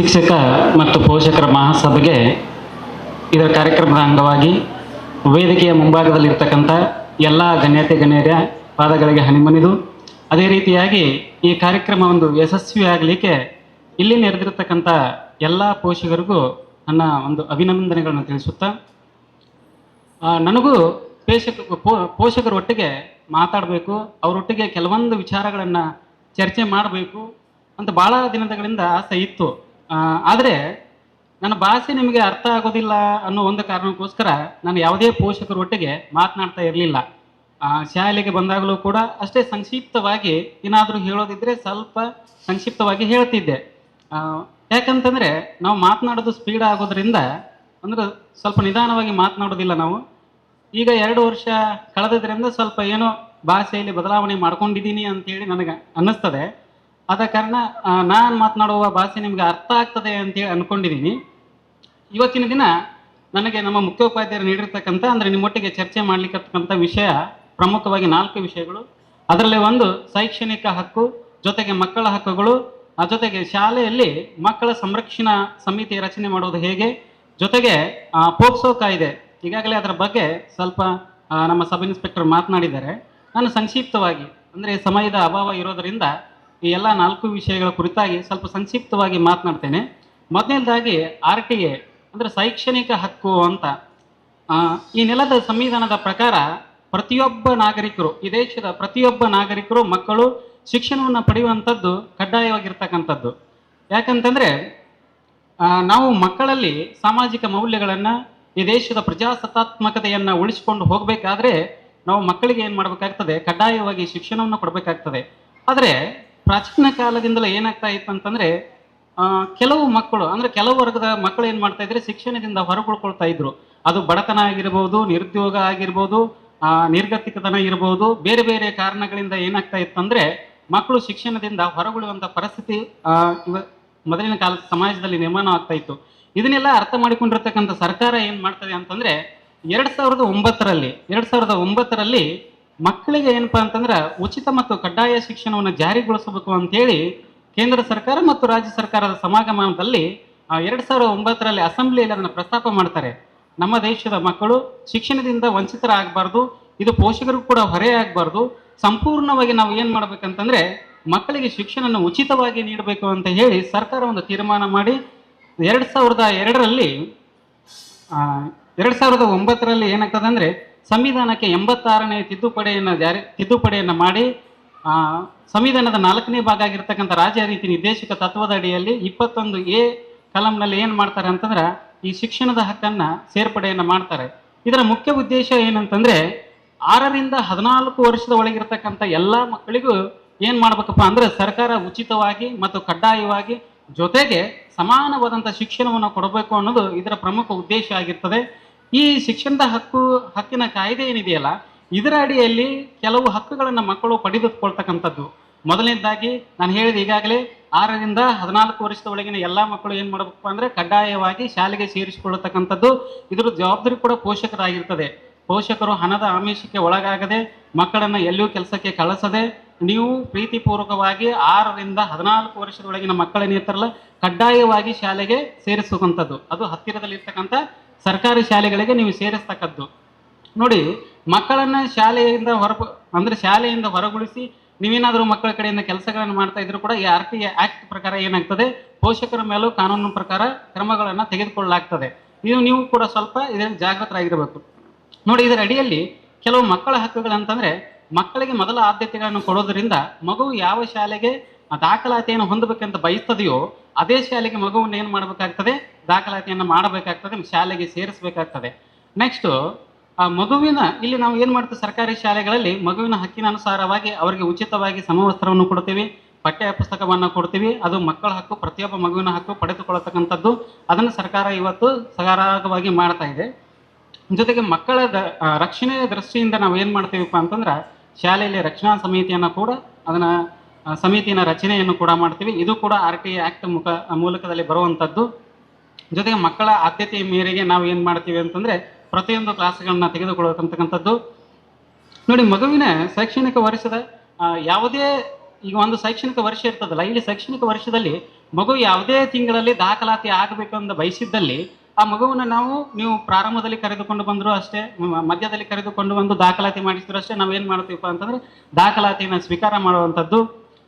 ಶಿಕ್ಷಕ ಮತ್ತು ಪೋಷಕರ ಮಹಾಸಭೆಗೆ ಇದರ ಕಾರ್ಯಕ್ರಮದ ಅಂಗವಾಗಿ ವೇದಿಕೆಯ ಮುಂಭಾಗದಲ್ಲಿರ್ತಕ್ಕಂಥ ಎಲ್ಲ ಗಣ್ಯತೆ ಗಣ್ಯರ ಪಾದಗಳಿಗೆ ಹನಿಮನಿದು. ಅದೇ ರೀತಿಯಾಗಿ ಈ ಕಾರ್ಯಕ್ರಮ ಒಂದು ಯಶಸ್ವಿಯಾಗಲಿಕ್ಕೆ ಇಲ್ಲಿ ನೆರೆದಿರತಕ್ಕಂಥ ಎಲ್ಲ ಪೋಷಕರಿಗೂ ನನ್ನ ಒಂದು ಅಭಿನಂದನೆಗಳನ್ನು ತಿಳಿಸುತ್ತಾ ನನಗೂ ಪೋಷಕ, ಪೋ- ಪೋಷಕರೊಟ್ಟಿಗೆ ಮಾತಾಡಬೇಕು, ಅವರೊಟ್ಟಿಗೆ ಕೆಲವೊಂದು ವಿಚಾರಗಳನ್ನು ಚರ್ಚೆ ಮಾಡಬೇಕು ಅಂತ ಭಾಳ ದಿನಗಳಿಂದ ಆಸೆ ಇತ್ತು. ಆದರೆ ನನ್ನ ಭಾಷೆ ನಿಮಗೆ ಅರ್ಥ ಆಗೋದಿಲ್ಲ ಅನ್ನೋ ಒಂದು ಕಾರಣಕ್ಕೋಸ್ಕರ ನಾನು ಯಾವುದೇ ಪೋಷಕರೊಟ್ಟಿಗೆ ಮಾತನಾಡ್ತಾ ಇರಲಿಲ್ಲ. ಶಾಲೆಗೆ ಬಂದಾಗಲೂ ಕೂಡ ಅಷ್ಟೇ ಸಂಕ್ಷಿಪ್ತವಾಗಿ ಏನಾದರೂ ಹೇಳೋದಿದ್ರೆ ಸ್ವಲ್ಪ ಸಂಕ್ಷಿಪ್ತವಾಗಿ ಹೇಳ್ತಿದ್ದೆ. ಯಾಕಂತಂದರೆ ನಾವು ಮಾತನಾಡೋದು ಸ್ಪೀಡ್ ಆಗೋದ್ರಿಂದ ಅಂದ್ರೆ ಸ್ವಲ್ಪ ನಿಧಾನವಾಗಿ ಮಾತನಾಡೋದಿಲ್ಲ ನಾವು. ಈಗ ಎರಡು ವರ್ಷ ಕಳೆದ್ರಿಂದ ಸ್ವಲ್ಪ ಏನೋ ಭಾಷೆಯಲ್ಲಿ ಬದಲಾವಣೆ ಮಾಡ್ಕೊಂಡಿದ್ದೀನಿ ಅಂತೇಳಿ ನನಗೆ ಅನ್ನಿಸ್ತದೆ. ಆದ ಕಾರಣ ನಾನು ಮಾತನಾಡುವ ಭಾಷೆ ನಿಮಗೆ ಅರ್ಥ ಆಗ್ತದೆ ಅಂತೇಳಿ ಅನ್ಕೊಂಡಿದ್ದೀನಿ ಇವತ್ತಿನ ದಿನ ನನಗೆ ನಮ್ಮ ಮುಖ್ಯೋಪಾಧ್ಯಾಯರು ನೀಡಿರ್ತಕ್ಕಂಥ, ಅಂದರೆ ನಿಮ್ಮೊಟ್ಟಿಗೆ ಚರ್ಚೆ ಮಾಡಲಿಕ್ಕಿರ್ತಕ್ಕಂಥ ವಿಷಯ, ಪ್ರಮುಖವಾಗಿ ನಾಲ್ಕು ವಿಷಯಗಳು. ಅದರಲ್ಲಿ ಒಂದು ಶೈಕ್ಷಣಿಕ ಹಕ್ಕು, ಜೊತೆಗೆ ಮಕ್ಕಳ ಹಕ್ಕುಗಳು, ಆ, ಜೊತೆಗೆ ಶಾಲೆಯಲ್ಲಿ ಮಕ್ಕಳ ಸಂರಕ್ಷಣಾ ಸಮಿತಿ ರಚನೆ ಮಾಡೋದು ಹೇಗೆ, ಜೊತೆಗೆ ಪೋಕ್ಸೋ ಕಾಯ್ದೆ, ಈಗಾಗಲೇ ಅದರ ಬಗ್ಗೆ ಸ್ವಲ್ಪ ನಮ್ಮ ಸಬ್ ಇನ್ಸ್ಪೆಕ್ಟರ್ ಮಾತನಾಡಿದ್ದಾರೆ. ನಾನು ಸಂಕ್ಷಿಪ್ತವಾಗಿ, ಅಂದರೆ ಸಮಯದ ಅಭಾವ ಇರೋದರಿಂದ ಈ ಎಲ್ಲ ನಾಲ್ಕು ವಿಷಯಗಳ ಕುರಿತಾಗಿ ಸ್ವಲ್ಪ ಸಂಕ್ಷಿಪ್ತವಾಗಿ ಮಾತನಾಡ್ತೇನೆ. ಮೊದಲನೇದಾಗಿ ಆರ್ ಟಿ ಎ ಅಂದರೆ ಶೈಕ್ಷಣಿಕ ಹಕ್ಕು ಅಂತ. ಈ ನೆಲದ ಸಂವಿಧಾನದ ಪ್ರಕಾರ ಪ್ರತಿಯೊಬ್ಬ ನಾಗರಿಕರು, ಈ ದೇಶದ ಪ್ರತಿಯೊಬ್ಬ ನಾಗರಿಕರು ಮಕ್ಕಳು ಶಿಕ್ಷಣವನ್ನು ಪಡೆಯುವಂಥದ್ದು ಕಡ್ಡಾಯವಾಗಿರ್ತಕ್ಕಂಥದ್ದು. ಯಾಕಂತಂದರೆ ನಾವು ಮಕ್ಕಳಲ್ಲಿ ಸಾಮಾಜಿಕ ಮೌಲ್ಯಗಳನ್ನು, ಈ ದೇಶದ ಪ್ರಜಾಸತ್ತಾತ್ಮಕತೆಯನ್ನು ಉಳಿಸಿಕೊಂಡು ಹೋಗಬೇಕಾದ್ರೆ ನಾವು ಮಕ್ಕಳಿಗೆ ಏನು ಮಾಡಬೇಕಾಗ್ತದೆ? ಕಡ್ಡಾಯವಾಗಿ ಶಿಕ್ಷಣವನ್ನು ಕೊಡಬೇಕಾಗ್ತದೆ. ಆದರೆ ಪ್ರಾಚೀನ ಕಾಲದಿಂದಲೇ ಏನಾಗ್ತಾ ಇತ್ತು ಅಂತಂದರೆ ಕೆಲವು ಮಕ್ಕಳು, ಅಂದರೆ ಕೆಲವು ವರ್ಗದ ಮಕ್ಕಳು ಏನು ಮಾಡ್ತಾ ಇದ್ರೆ, ಶಿಕ್ಷಣದಿಂದ ಹೊರಗುಳ್ಕೊಳ್ತಾ ಇದ್ರು. ಅದು ಬಡತನ ಆಗಿರ್ಬೋದು, ನಿರುದ್ಯೋಗ ಆಗಿರ್ಬೋದು ನಿರ್ಗತಿಕತನ ಇರ್ಬೋದು, ಬೇರೆ ಬೇರೆ ಕಾರಣಗಳಿಂದ ಏನಾಗ್ತಾ ಇತ್ತಂದ್ರೆ ಮಕ್ಕಳು ಶಿಕ್ಷಣದಿಂದ ಹೊರಗುಳುವಂಥ ಪರಿಸ್ಥಿತಿ ಮೊದಲಿನ ಕಾಲದ ಸಮಾಜದಲ್ಲಿ ನಿರ್ಮಾಣ ಆಗ್ತಾ ಇತ್ತು. ಇದನ್ನೆಲ್ಲ ಅರ್ಥ ಮಾಡಿಕೊಂಡಿರ್ತಕ್ಕಂಥ ಸರ್ಕಾರ ಏನು ಮಾಡ್ತದೆ ಅಂತಂದ್ರೆ, ಎರಡ್ ಸಾವಿರದ ಒಂಬತ್ತರಲ್ಲಿ, ಎರಡ್ ಸಾವಿರದ ಒಂಬತ್ತರಲ್ಲಿ ಮಕ್ಕಳಿಗೆ ಏನಪ್ಪಾ ಅಂತಂದ್ರೆ ಉಚಿತ ಮತ್ತು ಕಡ್ಡಾಯ ಶಿಕ್ಷಣವನ್ನು ಜಾರಿಗೊಳಿಸಬೇಕು ಅಂತೇಳಿ ಕೇಂದ್ರ ಸರ್ಕಾರ ಮತ್ತು ರಾಜ್ಯ ಸರ್ಕಾರದ ಸಮಾಗಮದಲ್ಲಿ ಎರಡ್ ಸಾವಿರದ ಒಂಬತ್ತರಲ್ಲಿ ಅಸೆಂಬ್ಲಿಯಲ್ಲಿ ಅದನ್ನು ಪ್ರಸ್ತಾಪ ಮಾಡ್ತಾರೆ. ನಮ್ಮ ದೇಶದ ಮಕ್ಕಳು ಶಿಕ್ಷಣದಿಂದ ವಂಚಿತರಾಗಬಾರ್ದು, ಇದು ಪೋಷಕರಿಗೂ ಕೂಡ ಹೊರೆ ಆಗಬಾರ್ದು. ಸಂಪೂರ್ಣವಾಗಿ ನಾವು ಏನು ಮಾಡ್ಬೇಕಂತಂದ್ರೆ ಮಕ್ಕಳಿಗೆ ಶಿಕ್ಷಣವನ್ನು ಉಚಿತವಾಗಿ ನೀಡಬೇಕು ಅಂತ ಹೇಳಿ ಸರ್ಕಾರ ಒಂದು ತೀರ್ಮಾನ ಮಾಡಿ, ಎರಡು ಸಾವಿರದ ಎರಡರಲ್ಲಿ ಎರಡು ಸಾವಿರದ ಒಂಬತ್ತರಲ್ಲಿ ಏನಾಗ್ತದೆ ಅಂದ್ರೆ ಸಂವಿಧಾನಕ್ಕೆ ಎಂಬತ್ತಾರನೇ ತಿದ್ದುಪಡಿಯನ್ನು ಜಾರಿ, ತಿದ್ದುಪಡಿಯನ್ನು ಮಾಡಿ ಸಂವಿಧಾನದ ನಾಲ್ಕನೇ ಭಾಗ ಆಗಿರ್ತಕ್ಕಂಥ ರಾಜ್ಯ ರೀತಿ ನಿರ್ದೇಶಕ ತತ್ವದ ಅಡಿಯಲ್ಲಿ ಇಪ್ಪತ್ತೊಂದು ಎ ಕಲಂನಲ್ಲಿ ಏನು ಮಾಡ್ತಾರೆ ಅಂತಂದ್ರೆ ಈ ಶಿಕ್ಷಣದ ಹಕ್ಕನ್ನು ಸೇರ್ಪಡೆಯನ್ನು ಮಾಡ್ತಾರೆ. ಇದರ ಮುಖ್ಯ ಉದ್ದೇಶ ಏನಂತಂದರೆ ಆರರಿಂದ ಹದಿನಾಲ್ಕು ವರ್ಷದ ಒಳಗಿರ್ತಕ್ಕಂಥ ಎಲ್ಲ ಮಕ್ಕಳಿಗೂ ಏನು ಮಾಡ್ಬೇಕಪ್ಪ ಅಂದ್ರೆ ಸರ್ಕಾರ ಉಚಿತವಾಗಿ ಮತ್ತು ಕಡ್ಡಾಯವಾಗಿ ಜೊತೆಗೆ ಸಮಾನವಾದಂಥ ಶಿಕ್ಷಣವನ್ನು ಕೊಡಬೇಕು ಅನ್ನೋದು ಇದರ ಪ್ರಮುಖ ಉದ್ದೇಶ ಆಗಿರ್ತದೆ. ಈ ಶಿಕ್ಷಣದ ಹಕ್ಕು, ಹಕ್ಕಿನ ಕಾಯ್ದೆ ಏನಿದೆಯಲ್ಲ, ಇದರ ಅಡಿಯಲ್ಲಿ ಕೆಲವು ಹಕ್ಕುಗಳನ್ನು ಮಕ್ಕಳು ಪಡೆದುಕೊಳ್ತಕ್ಕಂಥದ್ದು ಮೊದಲನೇದಾಗಿ ನಾನು ಹೇಳಿದ ಈಗಾಗಲೇ ಆರರಿಂದ ಹದಿನಾಲ್ಕು ವರ್ಷದ ಒಳಗಿನ ಎಲ್ಲ ಮಕ್ಕಳು ಏನು ಮಾಡಬೇಕು ಅಂದರೆ ಕಡ್ಡಾಯವಾಗಿ ಶಾಲೆಗೆ ಸೇರಿಸಿಕೊಳ್ಳತಕ್ಕಂಥದ್ದು. ಇದರ ಜವಾಬ್ದಾರಿ ಕೂಡ ಪೋಷಕರಾಗಿರ್ತದೆ. ಪೋಷಕರು ಹಣದ ಆಮಿಷಕ್ಕೆ ಒಳಗಾಗದೆ ಮಕ್ಕಳನ್ನು ಎಲ್ಲೂ ಕೆಲಸಕ್ಕೆ ಕಳಿಸದೆ, ನೀವು ಪ್ರೀತಿಪೂರ್ವಕವಾಗಿ ಆರರಿಂದ ಹದಿನಾಲ್ಕು ವರ್ಷದೊಳಗಿನ ಮಕ್ಕಳೇನಿರ್ತಾರಲ್ಲ ಕಡ್ಡಾಯವಾಗಿ ಶಾಲೆಗೆ ಸೇರಿಸುವಂಥದ್ದು. ಅದು ಹತ್ತಿರದಲ್ಲಿರ್ತಕ್ಕಂಥ ಸರ್ಕಾರಿ ಶಾಲೆಗಳಿಗೆ ನೀವು ಸೇರಿಸ್ತಕ್ಕದ್ದು. ನೋಡಿ, ಮಕ್ಕಳನ್ನ ಶಾಲೆಯಿಂದ ಹೊರ ಅಂದ್ರೆ ಶಾಲೆಯಿಂದ ಹೊರಗುಳಿಸಿ ನೀವೇನಾದರೂ ಮಕ್ಕಳ ಕಡೆಯಿಂದ ಕೆಲಸಗಳನ್ನು ಮಾಡ್ತಾ ಇದ್ರು ಕೂಡ ಈ ಆರ್ ಟಿ ಆಕ್ಟ್ ಪ್ರಕಾರ ಏನಾಗ್ತದೆ? ಪೋಷಕರ ಮೇಲೂ ಕಾನೂನು ಪ್ರಕಾರ ಕ್ರಮಗಳನ್ನು ತೆಗೆದುಕೊಳ್ಳಲಾಗ್ತದೆ. ಇದು ನೀವು ಕೂಡ ಸ್ವಲ್ಪ ಇದರಲ್ಲಿ ಜಾಗೃತರಾಗಿರಬೇಕು. ನೋಡಿ, ಇದರ ಅಡಿಯಲ್ಲಿ ಕೆಲವು ಮಕ್ಕಳ ಹಕ್ಕುಗಳಂತಂದ್ರೆ ಮಕ್ಕಳಿಗೆ ಮೊದಲ ಆದ್ಯತೆಗಳನ್ನು ಕೊಡೋದ್ರಿಂದ ಮಗು ಯಾವ ಶಾಲೆಗೆ ಆ ದಾಖಲಾತಿಯನ್ನು ಹೊಂದಬೇಕಂತ ಬಯಸ್ತದೆಯೋ, ಅದೇ ಶಾಲೆಗೆ ಮಗುವನ್ನು ಏನು ಮಾಡಬೇಕಾಗ್ತದೆ? ದಾಖಲಾತಿಯನ್ನು ಮಾಡಬೇಕಾಗ್ತದೆ ಶಾಲೆಗೆ ಸೇರಿಸಬೇಕಾಗ್ತದೆ. ನೆಕ್ಸ್ಟ್ ಆ ಮಗುವಿನ, ಇಲ್ಲಿ ನಾವು ಏನು ಮಾಡ್ತೀವಿ ಸರ್ಕಾರಿ ಶಾಲೆಗಳಲ್ಲಿ ಮಗುವಿನ ಹಕ್ಕಿನ ಅನುಸಾರವಾಗಿ ಅವರಿಗೆ ಉಚಿತವಾಗಿ ಸಮವಸ್ತ್ರವನ್ನು ಕೊಡ್ತೀವಿ ಪಠ್ಯ ಪುಸ್ತಕವನ್ನು ಕೊಡ್ತೀವಿ, ಅದು ಮಕ್ಕಳ ಹಕ್ಕು, ಪ್ರತಿಯೊಬ್ಬ ಮಗುವಿನ ಹಕ್ಕು ಪಡೆದುಕೊಳ್ಳತಕ್ಕಂಥದ್ದು ಅದನ್ನು ಸರ್ಕಾರ ಇವತ್ತು ಸಕಾರಾತ್ಮಕವಾಗಿ ಮಾಡ್ತಾ ಇದೆ. ಜೊತೆಗೆ ಮಕ್ಕಳ ರಕ್ಷಣೆಯ ದೃಷ್ಟಿಯಿಂದ ನಾವು ಏನು ಮಾಡ್ತೀವಪ್ಪ ಅಂತಂದ್ರೆ, ಶಾಲೆಯಲ್ಲಿ ರಕ್ಷಣಾ ಸಮಿತಿಯನ್ನು ಕೂಡ ಅದನ್ನ ಸಮಿತಿನ ರಚನೆಯನ್ನು ಕೂಡ ಮಾಡ್ತೀವಿ. ಇದು ಕೂಡ ಆರ್ ಟಿ ಆಕ್ಟ್ ಮುಖ ಮೂಲಕದಲ್ಲಿ ಬರುವಂಥದ್ದು. ಜೊತೆಗೆ ಮಕ್ಕಳ ಆದ್ಯತೆಯ ಮೇರೆಗೆ ನಾವು ಏನು ಮಾಡ್ತೀವಿ ಅಂತಂದರೆ ಪ್ರತಿಯೊಂದು ಕ್ಲಾಸ್ಗಳನ್ನ ತೆಗೆದುಕೊಳ್ಳತಕ್ಕಂಥದ್ದು. ನೋಡಿ, ಮಗುವಿನ ಶೈಕ್ಷಣಿಕ ವರ್ಷದ ಯಾವುದೇ, ಈಗ ಒಂದು ಶೈಕ್ಷಣಿಕ ವರ್ಷ ಇರ್ತದಲ್ಲ, ಇಲ್ಲಿ ಶೈಕ್ಷಣಿಕ ವರ್ಷದಲ್ಲಿ ಮಗು ಯಾವುದೇ ತಿಂಗಳಲ್ಲಿ ದಾಖಲಾತಿ ಆಗಬೇಕು ಅಂತ ಬಯಸಿದ್ದಲ್ಲಿ ಆ ಮಗುವನ್ನು ನಾವು, ನೀವು ಪ್ರಾರಂಭದಲ್ಲಿ ಕರೆದುಕೊಂಡು ಬಂದರೂ ಅಷ್ಟೇ ಮಧ್ಯದಲ್ಲಿ ಕರೆದುಕೊಂಡು ಬಂದು ದಾಖಲಾತಿ ಮಾಡಿಸಿದ್ರು ಅಷ್ಟೇ ನಾವು ಏನು ಮಾಡ್ತೀವಪ್ಪ ಅಂತಂದರೆ ದಾಖಲಾತಿಯನ್ನು ಸ್ವೀಕಾರ ಮಾಡುವಂಥದ್ದು.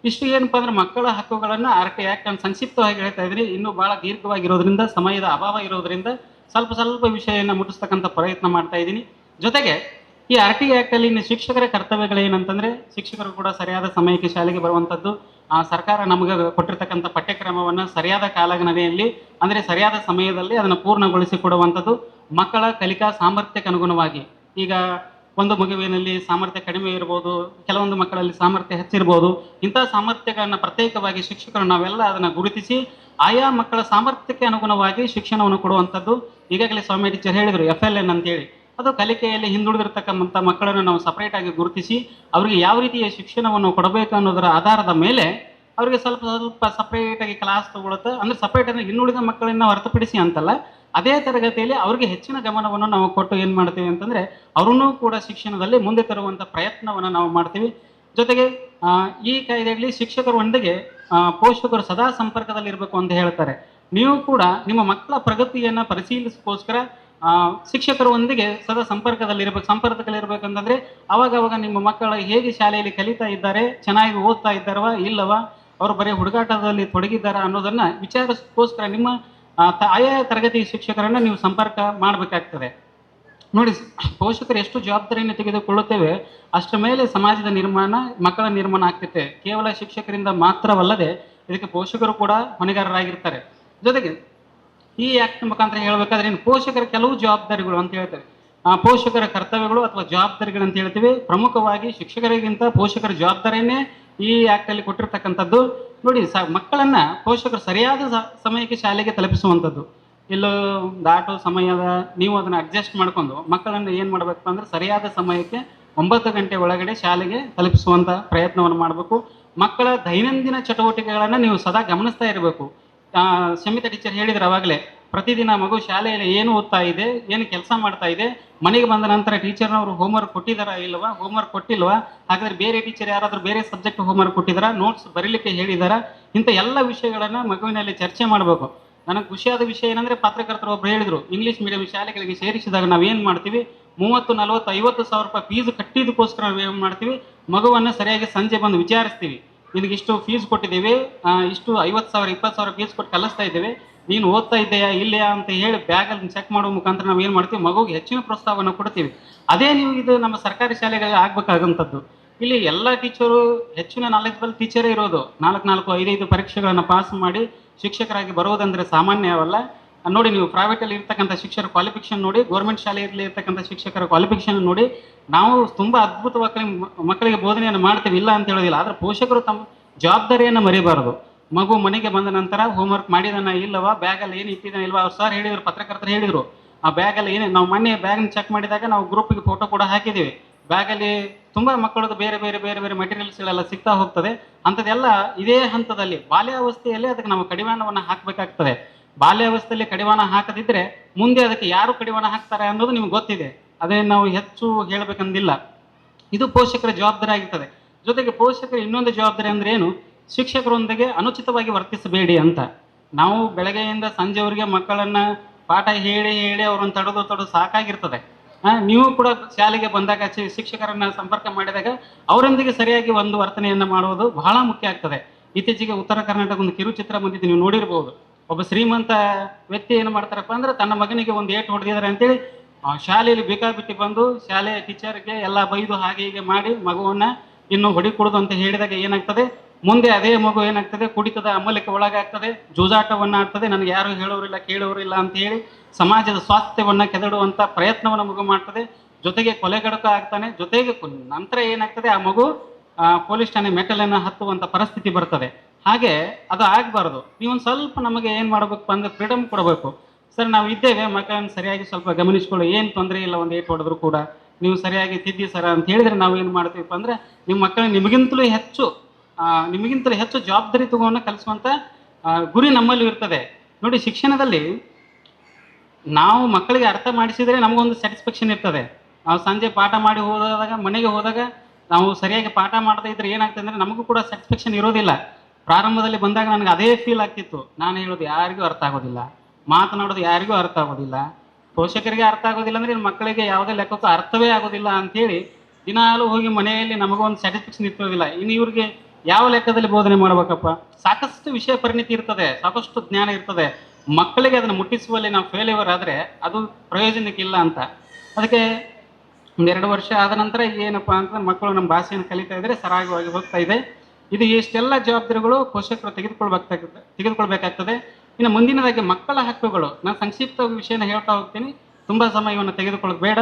ಇಷ್ಟು ಏನಪ್ಪ ಅಂದ್ರೆ ಮಕ್ಕಳ ಹಕ್ಕುಗಳನ್ನು ಆರ್ ಟಿ ನಾನು ಸಂಕ್ಷಿಪ್ತವಾಗಿ ಹೇಳ್ತಾ ಇದ್ರಿ. ಇನ್ನೂ ಬಹಳ ದೀರ್ಘವಾಗಿರೋದ್ರಿಂದ, ಸಮಯದ ಅಭಾವ ಇರೋದ್ರಿಂದ ಸ್ವಲ್ಪ ಸ್ವಲ್ಪ ವಿಷಯವನ್ನು ಮುಟ್ಟಿಸ್ತಕ್ಕಂಥ ಪ್ರಯತ್ನ ಮಾಡ್ತಾ ಇದ್ದೀನಿ. ಜೊತೆಗೆ ಈ ಆರ್ ಟಿ ಆ್ಯಕ್ಟಲ್ಲಿ ಇನ್ನು ಶಿಕ್ಷಕರ ಕರ್ತವ್ಯಗಳೇನಂತಂದ್ರೆ ಶಿಕ್ಷಕರು ಕೂಡ ಸರಿಯಾದ ಸಮಯಕ್ಕೆ ಶಾಲೆಗೆ ಬರುವಂಥದ್ದು ಸರ್ಕಾರ ನಮಗೆ ಕೊಟ್ಟಿರ್ತಕ್ಕಂಥ ಪಠ್ಯಕ್ರಮವನ್ನು ಸರಿಯಾದ ಕಾಲಗಣನೆಯಲ್ಲಿ, ಅಂದರೆ ಸರಿಯಾದ ಸಮಯದಲ್ಲಿ ಅದನ್ನು ಪೂರ್ಣಗೊಳಿಸಿ ಕೊಡುವಂಥದ್ದು ಮಕ್ಕಳ ಕಲಿಕಾ ಸಾಮರ್ಥ್ಯಕ್ಕೆ ಅನುಗುಣವಾಗಿ ಈಗ ಒಂದು ಮಗುವಿನಲ್ಲಿ ಸಾಮರ್ಥ್ಯ ಕಡಿಮೆ ಇರ್ಬೋದು, ಕೆಲವೊಂದು ಮಕ್ಕಳಲ್ಲಿ ಸಾಮರ್ಥ್ಯ ಹೆಚ್ಚಿರ್ಬೋದು, ಇಂಥ ಸಾಮರ್ಥ್ಯಗಳನ್ನು ಪ್ರತ್ಯೇಕವಾಗಿ ಶಿಕ್ಷಕರು ನಾವೆಲ್ಲ ಅದನ್ನು ಗುರುತಿಸಿ, ಆಯಾ ಮಕ್ಕಳ ಸಾಮರ್ಥ್ಯಕ್ಕೆ ಅನುಗುಣವಾಗಿ ಶಿಕ್ಷಣವನ್ನು ಕೊಡುವಂಥದ್ದು ಈಗಾಗಲೇ ಸ್ವಾಮಿ ಟೀಚರ್ ಹೇಳಿದರು ಎಫ್ ಎಲ್ ಎನ್ ಅಂತೇಳಿ. ಅದು ಕಲಿಕೆಯಲ್ಲಿ ಹಿಂದುಳಿದಿರ್ತಕ್ಕಂಥ ಮಕ್ಕಳನ್ನು ನಾವು ಸಪ್ರೇಟಾಗಿ ಗುರುತಿಸಿ, ಅವರಿಗೆ ಯಾವ ರೀತಿಯ ಶಿಕ್ಷಣವನ್ನು ಕೊಡಬೇಕು ಅನ್ನೋದರ ಆಧಾರದ ಮೇಲೆ ಅವರಿಗೆ ಸ್ವಲ್ಪ ಸ್ವಲ್ಪ ಸಪ್ರೇಟಾಗಿ ಕ್ಲಾಸ್ ತಗೊಳುತ್ತೆ. ಅಂದ್ರೆ ಸಪ್ರೇಟ್ ಅಂದ್ರೆ ಇನ್ನುಳಿದ ಮಕ್ಕಳನ್ನ ಹೊರತುಪಡಿಸಿ ಅಂತಲ್ಲ, ಅದೇ ತರಗತಿಯಲ್ಲಿ ಅವರಿಗೆ ಹೆಚ್ಚಿನ ಗಮನವನ್ನು ನಾವು ಕೊಟ್ಟು ಏನು ಮಾಡ್ತೀವಿ ಅಂತಂದ್ರೆ ಅವರನ್ನೂ ಕೂಡ ಶಿಕ್ಷಣದಲ್ಲಿ ಮುಂದೆ ತರುವಂಥ ಪ್ರಯತ್ನವನ್ನು ನಾವು ಮಾಡ್ತೀವಿ. ಜೊತೆಗೆ ಈ ಕಾಯ್ದೆಯಲ್ಲಿ ಶಿಕ್ಷಕರೊಂದಿಗೆ ಪೋಷಕರು ಸದಾ ಸಂಪರ್ಕದಲ್ಲಿ ಇರಬೇಕು ಅಂತ ಹೇಳ್ತಾರೆ. ನೀವು ಕೂಡ ನಿಮ್ಮ ಮಕ್ಕಳ ಪ್ರಗತಿಯನ್ನು ಪರಿಶೀಲಿಸೋಸ್ಕರ ಶಿಕ್ಷಕರೊಂದಿಗೆ ಸದಾ ಸಂಪರ್ಕದಲ್ಲಿ ಇರಬೇಕು, ಸಂಪರ್ಕದಲ್ಲಿ ಇರಬೇಕಂತಂದ್ರೆ ಅವಾಗ ಅವಾಗ ನಿಮ್ಮ ಮಕ್ಕಳು ಹೇಗೆ ಶಾಲೆಯಲ್ಲಿ ಕಲಿತಾ ಇದ್ದಾರೆ, ಚೆನ್ನಾಗಿ ಓದ್ತಾ ಇದ್ದಾರವ, ಇಲ್ಲವಾ ಅವರು ಬರೀ ಹುಡುಗಾಟದಲ್ಲಿ ತೊಡಗಿದ್ದಾರೆ ಅನ್ನೋದನ್ನ ವಿಚಾರಿಸೋಸ್ಕರ ನಿಮ್ಮ ಆಯಾ ತರಗತಿ ಶಿಕ್ಷಕರನ್ನ ನೀವು ಸಂಪರ್ಕ ಮಾಡಬೇಕಾಗ್ತದೆ. ನೋಡಿ, ಪೋಷಕರು ಎಷ್ಟು ಜವಾಬ್ದಾರಿಯನ್ನು ತೆಗೆದುಕೊಳ್ಳುತ್ತೇವೆ ಅಷ್ಟರ ಮೇಲೆ ಸಮಾಜದ ನಿರ್ಮಾಣ, ಮಕ್ಕಳ ನಿರ್ಮಾಣ ಆಗ್ತೈತೆ. ಕೇವಲ ಶಿಕ್ಷಕರಿಂದ ಮಾತ್ರವಲ್ಲದೆ ಇದಕ್ಕೆ ಪೋಷಕರು ಕೂಡ ಹೊಣೆಗಾರರಾಗಿರ್ತಾರೆ. ಜೊತೆಗೆ ಈ ಆಕ್ಟ್ ಮುಖಾಂತರ ಹೇಳಬೇಕಾದ್ರೆ ಪೋಷಕರ ಕೆಲವು ಜವಾಬ್ದಾರಿಗಳು ಅಂತ ಹೇಳ್ತಾರೆ ಪೋಷಕರ ಕರ್ತವ್ಯಗಳು ಅಥವಾ ಜವಾಬ್ದಾರಿಗಳು ಅಂತ ಹೇಳ್ತೀವಿ. ಪ್ರಮುಖವಾಗಿ ಶಿಕ್ಷಕರಿಗಿಂತ ಪೋಷಕರ ಜವಾಬ್ದಾರಿಯನ್ನೇ ಈ ಆಕ್ಟ್ ಅಲ್ಲಿ ಕೊಟ್ಟಿರ್ತಕ್ಕಂಥದ್ದು. ನೋಡಿ, ಸ, ಮಕ್ಕಳನ್ನ ಪೋಷಕರು ಸರಿಯಾದ ಸಮಯಕ್ಕೆ ಶಾಲೆಗೆ ತಲುಪಿಸುವಂಥದ್ದು. ಇಲ್ಲೋ ದಾಟೋ ಸಮಯದ ನೀವು ಅದನ್ನ ಅಡ್ಜಸ್ಟ್ ಮಾಡ್ಕೊಂಡು ಮಕ್ಕಳನ್ನು ಏನು ಮಾಡಬೇಕು ಅಂದ್ರೆ ಸರಿಯಾದ ಸಮಯಕ್ಕೆ ಒಂಬತ್ತು ಗಂಟೆ ಒಳಗಡೆ ಶಾಲೆಗೆ ತಲುಪಿಸುವಂಥ ಪ್ರಯತ್ನವನ್ನು ಮಾಡಬೇಕು. ಮಕ್ಕಳ ದೈನಂದಿನ ಚಟುವಟಿಕೆಗಳನ್ನು ನೀವು ಸದಾ ಗಮನಿಸ್ತಾ ಇರಬೇಕು. ಸಮಿತ ಟೀಚರ್ ಹೇಳಿದ್ರು ಅವಾಗಲೇ ಪ್ರತಿದಿನ ಮಗು ಶಾಲೆಯಲ್ಲಿ ಏನು ಓದ್ತಾ ಇದೆ, ಏನು ಕೆಲಸ ಮಾಡ್ತಾ ಇದೆ, ಮನೆಗೆ ಬಂದ ನಂತರ ಟೀಚರ್ನವರು ಹೋಮ್ವರ್ಕ್ ಕೊಟ್ಟಿದ್ದಾರಾ ಇಲ್ವಾ ಹೋಮ್ವರ್ಕ್ ಕೊಟ್ಟಿಲ್ವಾ? ಹಾಗಾದ್ರೆ ಬೇರೆ ಟೀಚರ್ ಯಾರಾದರೂ ಬೇರೆ ಸಬ್ಜೆಕ್ಟ್ ಹೋಮ್ವರ್ಕ್ ಕೊಟ್ಟಿದಾರ ನೋಟ್ಸ್ ಬರೀಲಿಕ್ಕೆ ಹೇಳಿದಾರಾ ಇಂಥ ಎಲ್ಲ ವಿಷಯಗಳನ್ನು ಮಗುವಿನಲ್ಲಿ ಚರ್ಚೆ ಮಾಡಬೇಕು. ನನಗೆ ಖುಷಿಯಾದ ವಿಷಯ ಏನಂದ್ರೆ ಪತ್ರಕರ್ತರು ಒಬ್ರು ಹೇಳಿದ್ರು ಇಂಗ್ಲಿಷ್ ಮೀಡಿಯಂ ಶಾಲೆಗಳಿಗೆ ಸೇರಿಸಿದಾಗ ನಾವು ಏನು ಮಾಡ್ತೀವಿ? ಮೂವತ್ತು, ನಲವತ್ತು, ಐವತ್ತು ಸಾವಿರ ರೂಪಾಯಿ ಫೀಸ್ ಕಟ್ಟಿದಕ್ಕೋಸ್ಕರ ನಾವು ಏನು ಮಾಡ್ತೀವಿ? ಮಗುವನ್ನು ಸರಿಯಾಗಿ ಸಂಜೆ ಬಂದು ವಿಚಾರಿಸ್ತೀವಿ. ನಿನಗೆ ಇಷ್ಟು ಫೀಸ್ ಕೊಟ್ಟಿದ್ದೀವಿ ಇಷ್ಟು ಐವತ್ತು ಸಾವಿರ, ಇಪ್ಪತ್ತು ಸಾವಿರ ಫೀಸ್ ಕೊಟ್ಟು ಕಲಿಸ್ತಾ ಇದ್ದೇವೆ. ನೀನು ಓದ್ತಾ ಇದ್ದೀಯಾ, ಇಲ್ಲಯಾ ಅಂತ ಹೇಳಿ ಬ್ಯಾಗಲ್ಲಿ ಚೆಕ್ ಮಾಡುವ ಮುಖಾಂತರ ನಾವು ಏನು ಮಾಡ್ತೀವಿ? ಮಗುಗೆ ಹೆಚ್ಚಿನ ಪ್ರೋತ್ಸಾಹವನ್ನು ಕೊಡ್ತೀವಿ. ಅದೇ ನೀವು ಇದು ನಮ್ಮ ಸರ್ಕಾರಿ ಶಾಲೆಗಳಲ್ಲಿ ಆಗ್ಬೇಕಾಗಂಥದ್ದು ಇಲ್ಲಿ ಎಲ್ಲ ಟೀಚರು ಹೆಚ್ಚಿನ ನಾಲೆಜ್ಬಲ್ ಟೀಚರೇ ಇರೋದು. ನಾಲ್ಕು ನಾಲ್ಕು, ಐದೈದು ಪರೀಕ್ಷೆಗಳನ್ನು ಪಾಸ್ ಮಾಡಿ ಶಿಕ್ಷಕರಾಗಿ ಬರುವುದಂದ್ರೆ ಸಾಮಾನ್ಯವಲ್ಲ. ನೋಡಿ ನೀವು ಪ್ರೈವೇಟಲ್ಲಿ ಇರ್ತಕ್ಕಂಥ ಶಿಕ್ಷಕರ ಕ್ವಾಲಿಫಿಕೇಶನ್ ನೋಡಿ ಗೌರ್ಮೆಂಟ್ ಶಾಲೆಯಲ್ಲಿ ಇರ್ತಕ್ಕಂಥ ಶಿಕ್ಷಕರ ಕ್ವಾಲಿಫಿಕೇಶನ್ ನೋಡಿ, ನಾವು ತುಂಬ ಅದ್ಭುತವಾಗಿ ಮಕ್ಕಳಿಗೆ ಬೋಧನೆಯನ್ನು ಮಾಡ್ತೀವಿ. ಇಲ್ಲ ಅಂತ ಹೇಳೋದಿಲ್ಲ. ಆದರೆ ಪೋಷಕರು ತಮ್ಮ ಜವಾಬ್ದಾರಿಯನ್ನು ಮರಿಬಾರದು. ಮಗು ಮನೆಗೆ ಬಂದ ನಂತರ ಹೋಮ್ವರ್ಕ್ ಮಾಡಿದಾನ ಇಲ್ಲವಾ? ಬ್ಯಾಗಲ್ಲಿ ಏನು ಇಟ್ಟಿದ್ದಾನೆ ಇಲ್ವಾ? ಅವ್ರು ಸರ್ ಹೇಳಿದ್ರು, ಪತ್ರಕರ್ತರು ಹೇಳಿದರು. ಆ ಬ್ಯಾಗಲ್ಲಿ ಏನು ನಾವು ಮೊನ್ನೆ ಬ್ಯಾಗ್ನ ಚೆಕ್ ಮಾಡಿದಾಗ ನಾವು ಗ್ರೂಪಿಗೆ ಫೋಟೋ ಕೂಡ ಹಾಕಿದ್ದೀವಿ ಬ್ಯಾಗಲ್ಲಿ ತುಂಬಾ ಮಕ್ಕಳದ್ದು ಬೇರೆ ಬೇರೆ ಬೇರೆ ಬೇರೆ ಮೆಟೀರಿಯಲ್ಸ್ಗಳೆಲ್ಲ ಸಿಗ್ತಾ ಹೋಗ್ತದೆ. ಅಂಥದ್ದೆಲ್ಲ ಇದೇ ಹಂತದಲ್ಲಿ ಬಾಲ್ಯಾವಸ್ಥೆಯಲ್ಲಿ ಅದಕ್ಕೆ ನಾವು ಕಡಿವಾಣವನ್ನು ಹಾಕಬೇಕಾಗ್ತದೆ. ಬಾಲ್ಯಾವಸ್ಥೆಯಲ್ಲಿ ಕಡಿವಾಣ ಹಾಕದಿದ್ರೆ ಮುಂದೆ ಅದಕ್ಕೆ ಯಾರು ಕಡಿವಾಣ ಹಾಕ್ತಾರೆ ಅನ್ನೋದು ನಿಮ್ಗೆ ಗೊತ್ತಿದೆ. ಅದೇ ನಾವು ಹೆಚ್ಚು ಹೇಳಬೇಕಂದಿಲ್ಲ. ಇದು ಪೋಷಕರ ಜವಾಬ್ದಾರಿ ಆಗಿರ್ತದೆ ಜೊತೆಗೆ ಪೋಷಕರ ಇನ್ನೊಂದು ಜವಾಬ್ದಾರಿ ಅಂದ್ರೆ ಏನು? ಶಿಕ್ಷಕರೊಂದಿಗೆ ಅನುಚಿತವಾಗಿ ವರ್ತಿಸಬೇಡಿ ಅಂತ. ನಾವು ಬೆಳಗ್ಗೆಯಿಂದ ಸಂಜೆವರೆಗೆ ಮಕ್ಕಳನ್ನ ಪಾಠ ಹೇಳಿ ಹೇಳಿ ಅವ್ರನ್ನ ತಡೆದು ತಡೆದು ಸಾಕಾಗಿರ್ತದೆ. ನೀವು ಕೂಡ ಶಾಲೆಗೆ ಬಂದಾಗ ಶಿಕ್ಷಕರನ್ನ ಸಂಪರ್ಕ ಮಾಡಿದಾಗ ಅವರೊಂದಿಗೆ ಸರಿಯಾಗಿ ಒಂದು ವರ್ತನೆಯನ್ನ ಮಾಡುವುದು ಬಹಳ ಮುಖ್ಯ ಆಗ್ತದೆ. ಇತ್ತೀಚೆಗೆ ಉತ್ತರ ಕರ್ನಾಟಕ ಒಂದು ಕಿರುಚಿತ್ರ ಬಂದಿದ್ದು ನೀವು ನೋಡಿರ್ಬೋದು. ಒಬ್ಬ ಶ್ರೀಮಂತ ವ್ಯಕ್ತಿ ಏನು ಮಾಡ್ತಾರಪ್ಪ ಅಂದ್ರೆ ತನ್ನ ಮಗನಿಗೆ ಒಂದು ಏಟು ಹೊಡೆದಿದ್ದಾರೆ ಅಂತೇಳಿ ಶಾಲೆಯಲ್ಲಿ ಬೇಕಾಬಿಟ್ಟು ಬಂದು ಶಾಲೆಯ ಟೀಚರ್ಗೆ ಎಲ್ಲ ಬೈದು ಹಾಗೆ ಹೀಗೆ ಮಾಡಿ ಮಗುವನ್ನು ಇನ್ನು ಹೊಡಿಕೊಡುದು ಅಂತ ಹೇಳಿದಾಗ ಏನಾಗ್ತದೆ? ಮುಂದೆ ಅದೇ ಮಗು ಏನಾಗ್ತದೆ? ಕುಡಿತದ ಅಮಲಕ್ಕೆ ಒಳಗಾಗ್ತದೆ, ಜೂಜಾಟವನ್ನು ಆಡ್ತದೆ. ನನಗೆ ಯಾರು ಹೇಳೋರಿಲ್ಲ, ಕೇಳೋರಿಲ್ಲ ಅಂತ ಹೇಳಿ ಸಮಾಜದ ಸ್ವಾಸ್ಥ್ಯವನ್ನು ಕೆದಡುವಂಥ ಪ್ರಯತ್ನವನ್ನು ಮಗು ಮಾಡ್ತದೆ. ಜೊತೆಗೆ ಕೊಲೆಗಡಕ ಆಗ್ತಾನೆ. ಜೊತೆಗೆ ನಂತರ ಏನಾಗ್ತದೆ? ಆ ಮಗು ಪೊಲೀಸ್ ಠಾಣೆ ಮೆಟಲನ್ನು ಹತ್ತುವಂಥ ಪರಿಸ್ಥಿತಿ ಬರ್ತದೆ. ಹಾಗೆ ಅದು ಆಗಬಾರ್ದು. ನೀವು ಒಂದು ಸ್ವಲ್ಪ ನಮಗೆ ಏನು ಮಾಡಬೇಕು ಅಂದ್ರೆ ಫ್ರೀಡಮ್ ಕೊಡಬೇಕು. ಸರ್, ನಾವು ಇದ್ದೇವೆ. ಮಕ್ಕಳನ್ನು ಸರಿಯಾಗಿ ಸ್ವಲ್ಪ ಗಮನಿಸ್ಕೊಳ್ಳಿ. ಏನು ತೊಂದರೆ ಇಲ್ಲ, ಒಂದು ಏಟ್ ಹೊಡೆದ್ರು ಕೂಡ. ನೀವು ಸರಿಯಾಗಿ ತಿದ್ದಿ ಸರ ಅಂತ ಹೇಳಿದರೆ ನಾವು ಏನು ಮಾಡ್ತೀವಪ್ಪ ಅಂದ್ರೆ ನಿಮ್ಮ ಮಕ್ಕಳು ನಿಮಗಿಂತಲೂ ಹೆಚ್ಚು ಆ, ನಿಮಗಿಂತಲೂ ಹೆಚ್ಚು ಜವಾಬ್ದಾರಿ ತಗೋನ ಕಲಿಸುವಂತ ಗುರಿ ನಮ್ಮಲ್ಲೂ ಇರ್ತದೆ. ನೋಡಿ ಶಿಕ್ಷಣದಲ್ಲಿ ನಾವು ಮಕ್ಕಳಿಗೆ ಅರ್ಥ ಮಾಡಿಸಿದ್ರೆ ನಮಗೊಂದು ಸ್ಯಾಟಿಸ್ಫ್ಯಾಕ್ಷನ್ ಇರ್ತದೆ. ನಾವು ಸಂಜೆ ಪಾಠ ಮಾಡಿ ಹೋದಾಗ ಮನೆಗೆ ಹೋದಾಗ ನಾವು ಸರಿಯಾಗಿ ಪಾಠ ಮಾಡದೇ ಇದ್ರೆ ಏನಾಗ್ತದೆ ಅಂದರೆ ನಮಗೂ ಕೂಡ ಸ್ಯಾಟಿಸ್ಫ್ಯಾಕ್ಷನ್ ಇರೋದಿಲ್ಲ. ಪ್ರಾರಂಭದಲ್ಲಿ ಬಂದಾಗ ನನಗೆ ಅದೇ ಫೀಲ್ ಆಗ್ತಿತ್ತು. ನಾನು ಹೇಳೋದು ಯಾರಿಗೂ ಅರ್ಥ ಆಗೋದಿಲ್ಲ. ಮಾತನಾಡೋದು ಯಾರಿಗೂ ಅರ್ಥ ಆಗೋದಿಲ್ಲ. ಪೋಷಕರಿಗೆ ಅರ್ಥ ಆಗೋದಿಲ್ಲ ಅಂದರೆ ಮಕ್ಕಳಿಗೆ ಯಾವುದೇ ಲೆಕ್ಕಕ್ಕೂ ಅರ್ಥವೇ ಆಗೋದಿಲ್ಲ ಅಂತೇಳಿ ದಿನಾಲು ಹೋಗಿ ಮನೆಯಲ್ಲಿ ನಮಗೊಂದು ಸ್ಯಾಟಿಸ್ಫ್ಯಾಕ್ಷನ್ ಇರ್ತೋದಿಲ್ಲ. ಇನ್ನು ಇವ್ರಿಗೆ ಯಾವ ಲೆಕ್ಕದಲ್ಲಿ ಬೋಧನೆ ಮಾಡ್ಬೇಕಪ್ಪ? ಸಾಕಷ್ಟು ವಿಷಯ ಪರಿಣಿತಿ ಇರ್ತದೆ, ಸಾಕಷ್ಟು ಜ್ಞಾನ ಇರ್ತದೆ. ಮಕ್ಕಳಿಗೆ ಅದನ್ನು ಮುಟ್ಟಿಸುವಲ್ಲಿ ನಾವು ಫೇಲ್ಯೂರ್ ಆದರೆ ಅದು ಪ್ರಯೋಜನಕ್ಕಿಲ್ಲ ಅಂತ. ಅದಕ್ಕೆ ಒಂದೆರಡು ವರ್ಷ ಆದ ನಂತರ ಏನಪ್ಪ ಅಂತಂದ್ರೆ ಮಕ್ಕಳು ನಮ್ಮ ಭಾಷೆಯನ್ನು ಕಲಿತಾ ಇದ್ರೆ ಸರಾಗವಾಗಿ ಹೋಗ್ತಾ ಇದೆ. ಇದು ಇಷ್ಟೆಲ್ಲ ಜವಾಬ್ದಾರಿಗಳು ಪೋಷಕರು ತೆಗೆದುಕೊಳ್ಬೇಕಾಗ್ತದೆ ತೆಗೆದುಕೊಳ್ಬೇಕಾಗ್ತದೆ. ಇನ್ನು ಮುಂದಿನದಾಗಿ ಮಕ್ಕಳ ಹಕ್ಕುಗಳು. ನಾನು ಸಂಕ್ಷಿಪ್ತವಾಗಿ ವಿಷಯನ ಹೇಳ್ತಾ ಹೋಗ್ತೀನಿ. ತುಂಬ ಸಮಯವನ್ನು ತೆಗೆದುಕೊಳ್ಳೋದು ಬೇಡ.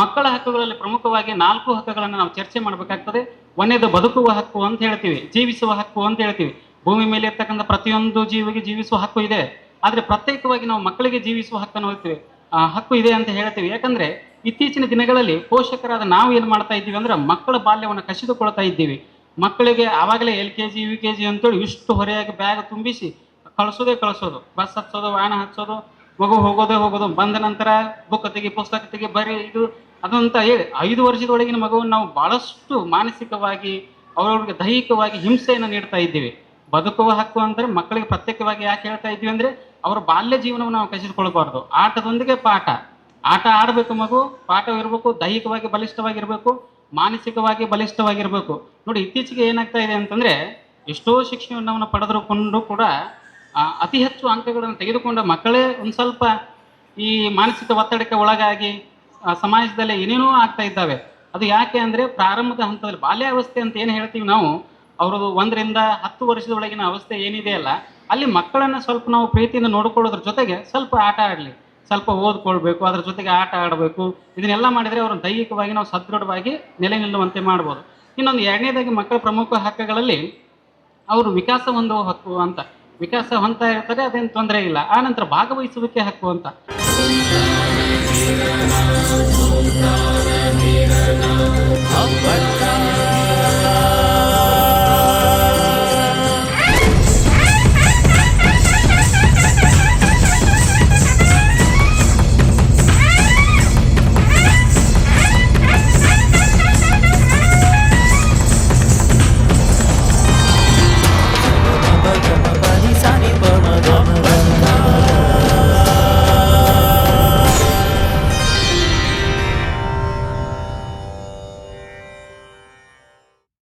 ಮಕ್ಕಳ ಹಕ್ಕುಗಳಲ್ಲಿ ಪ್ರಮುಖವಾಗಿ ನಾಲ್ಕು ಹಕ್ಕುಗಳನ್ನು ನಾವು ಚರ್ಚೆ ಮಾಡಬೇಕಾಗ್ತದೆ. ಒಂದೇದು ಬದುಕುವ ಹಕ್ಕು ಅಂತ ಹೇಳ್ತೀವಿ, ಜೀವಿಸುವ ಹಕ್ಕು ಅಂತ ಹೇಳ್ತೀವಿ. ಭೂಮಿ ಮೇಲೆ ಇರ್ತಕ್ಕಂಥ ಪ್ರತಿಯೊಂದು ಜೀವಿಗೆ ಜೀವಿಸುವ ಹಕ್ಕು ಇದೆ. ಆದರೆ ಪ್ರತ್ಯೇಕವಾಗಿ ನಾವು ಮಕ್ಕಳಿಗೆ ಜೀವಿಸುವ ಹಕ್ಕನ್ನು ಹೋಗ್ತೀವಿ ಹಕ್ಕು ಇದೆ ಅಂತ ಹೇಳ್ತೀವಿ. ಯಾಕಂದ್ರೆ ಇತ್ತೀಚಿನ ದಿನಗಳಲ್ಲಿ ಪೋಷಕರಾದ ನಾವು ಏನು ಮಾಡ್ತಾ ಇದ್ದೀವಿ ಅಂದ್ರೆ ಮಕ್ಕಳ ಬಾಲ್ಯವನ್ನು ಕಸಿದುಕೊಳ್ತಾ ಇದ್ದೀವಿ. ಮಕ್ಕಳಿಗೆ ಆವಾಗಲೇ L K G, U K G ಅಂತೇಳಿ ಇಷ್ಟು ಹೊರೆಯಾಗಿ ಬ್ಯಾಗ್ ತುಂಬಿಸಿ ಕಳಿಸೋದೇ ಕಳಿಸೋದು. ಬಸ್ ಹಚ್ಚೋದು ವಾಹನ ಹಚ್ಚೋದು ಮಗು ಹೋಗೋದೇ ಹೋಗೋದು. ಬಂದ ನಂತರ ಬುಕ್ ತೆಗಿ, ಪುಸ್ತಕ ತೆಗಿ, ಬರೀ ಇದು ಅದಂತ ಹೇಳಿ, ಐದು ವರ್ಷದೊಳಗಿನ ಮಗುವನ್ನು ನಾವು ಬಹಳಷ್ಟು ಮಾನಸಿಕವಾಗಿ, ಅವರವ್ರಿಗೆ ದೈಹಿಕವಾಗಿ ಹಿಂಸೆಯನ್ನು ನೀಡ್ತಾ ಇದ್ದೀವಿ. ಬದುಕುವ ಹಕ್ಕು ಅಂದರೆ ಮಕ್ಕಳಿಗೆ ಪ್ರತ್ಯೇಕವಾಗಿ ಯಾಕೆ ಹೇಳ್ತಾ ಇದ್ದೀವಿ ಅಂದರೆ, ಅವರ ಬಾಲ್ಯ ಜೀವನವನ್ನು ನಾವು ಕಸಿದುಕೊಳ್ಬಾರ್ದು ಆಟದೊಂದಿಗೆ ಪಾಠ. ಆಟ ಆಡಬೇಕು ಮಗು ಪಾಠ ಇರಬೇಕು ದೈಹಿಕವಾಗಿ ಬಲಿಷ್ಠವಾಗಿರಬೇಕು, ಮಾನಸಿಕವಾಗಿ ಬಲಿಷ್ಠವಾಗಿರಬೇಕು. ನೋಡಿ, ಇತ್ತೀಚೆಗೆ ಏನಾಗ್ತಾ ಇದೆ ಅಂತಂದರೆ, ಎಷ್ಟೋ ಶಿಕ್ಷಣವನ್ನು ಪಡೆದುಕೊಂಡು ಕೂಡ ಅತಿ ಹೆಚ್ಚು ಅಂಕಗಳನ್ನು ತೆಗೆದುಕೊಂಡ ಮಕ್ಕಳೇ ಒಂದು ಸ್ವಲ್ಪ ಈ ಮಾನಸಿಕ ಒತ್ತಡಕ್ಕೆ ಒಳಗಾಗಿ ಸಮಾಜದಲ್ಲಿ ಏನೇನೋ ಆಗ್ತಾ ಇದ್ದಾವೆ. ಅದು ಯಾಕೆ ಅಂದರೆ ಪ್ರಾರಂಭದ ಹಂತದಲ್ಲಿ ಬಾಲ್ಯಾವಸ್ಥೆ ಅಂತ ಏನು ಹೇಳ್ತೀವಿ ನಾವು, ಅವ್ರದ್ದು ಒಂದರಿಂದ ಹತ್ತು ವರ್ಷದ ಒಳಗಿನ ಅವಸ್ಥೆ ಏನಿದೆಯಲ್ಲ ಅಲ್ಲಿ ಮಕ್ಕಳನ್ನು ಸ್ವಲ್ಪ ನಾವು ಪ್ರೀತಿಯಿಂದ ನೋಡ್ಕೊಳ್ಳೋದ್ರ ಜೊತೆಗೆ ಸ್ವಲ್ಪ ಆಟ ಆಡಲಿ. ಸ್ವಲ್ಪ ಓದ್ಕೊಳ್ಬೇಕು, ಅದ್ರ ಜೊತೆಗೆ ಆಟ ಆಡಬೇಕು. ಇದನ್ನೆಲ್ಲ ಮಾಡಿದರೆ ಅವ್ರನ್ನ ದೈಹಿಕವಾಗಿ ನಾವು ಸದೃಢವಾಗಿ ನೆಲೆ ನಿಲ್ಲುವಂತೆ ಮಾಡ್ಬೋದು. ಇನ್ನೊಂದು ಎರಡನೇದಾಗಿ ಮಕ್ಕಳ ಪ್ರಮುಖ ಹಕ್ಕುಗಳಲ್ಲಿ ಅವರು ವಿಕಾಸ ಹೊಂದುವ ಹಕ್ಕು ಅಂತ. ವಿಕಾಸ ಹೊಂದ್ತಾ ಇರ್ತಾರೆ, ಅದೇನು ತೊಂದರೆ ಇಲ್ಲ. ಆ ನಂತರ ಭಾಗವಹಿಸುವಿಕೆ ಹಕ್ಕು ಅಂತ. Krishna